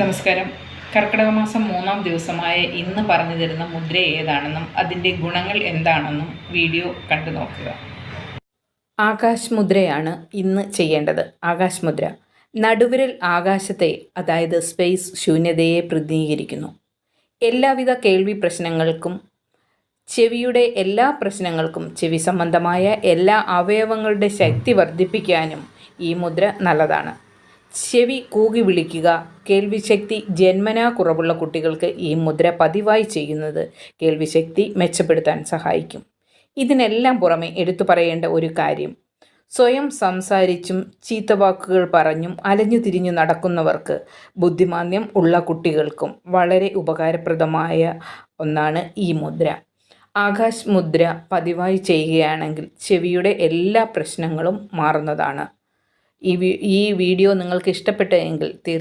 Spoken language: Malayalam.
നമസ്കാരം. കർക്കിടക മാസം മൂന്നാം ദിവസമായ ഇന്ന് പറഞ്ഞു തരുന്ന മുദ്ര ഏതാണെന്നും അതിന്റെ ഗുണങ്ങൾ എന്താണെന്നും വീഡിയോ കണ്ടു നോക്കുക. ആകാശ് മുദ്രയാണ് ഇന്ന് ചെയ്യേണ്ടത്. ആകാശ് മുദ്ര നടുവിരൽ ആകാശത്തെ അതായത് സ്പേസ് ശൂന്യതയെ പ്രതിനിധീകരിക്കുന്നു. എല്ലാവിധ കേൾവി പ്രശ്നങ്ങൾക്കും ചെവിയുടെ എല്ലാ പ്രശ്നങ്ങൾക്കും ചെവി സംബന്ധമായ എല്ലാ അവയവങ്ങളുടെ ശക്തി വർദ്ധിപ്പിക്കാനും ഈ മുദ്ര നല്ലതാണ്. ചെവി കൂകി വിളിക്കുക. കേൾവിശക്തി ജന്മനാ കുറവുള്ള കുട്ടികൾക്ക് ഈ മുദ്ര പതിവായി ചെയ്യുന്നത് കേൾവിശക്തി മെച്ചപ്പെടുത്താൻ സഹായിക്കും. ഇതിനെല്ലാം പുറമെ എടുത്തു പറയേണ്ട ഒരു കാര്യം. സ്വയം സംസാരിച്ചും ചീത്തവാക്കുകൾ പറഞ്ഞും അലഞ്ഞു തിരിഞ്ഞു നടക്കുന്നവർക്ക് ബുദ്ധിമാന്ദ്യം ഉള്ള കുട്ടികൾക്കും വളരെ ഉപകാരപ്രദമായ ഒന്നാണ് ഈ മുദ്ര. ആകാശ് മുദ്ര പതിവായി ചെയ്യുകയാണെങ്കിൽ ചെവിയുടെ എല്ലാ പ്രശ്നങ്ങളും മാറുന്നതാണ്. ഈ ഈ വീഡിയോ നിങ്ങൾക്ക് ഇഷ്ടപ്പെട്ടെങ്കിൽ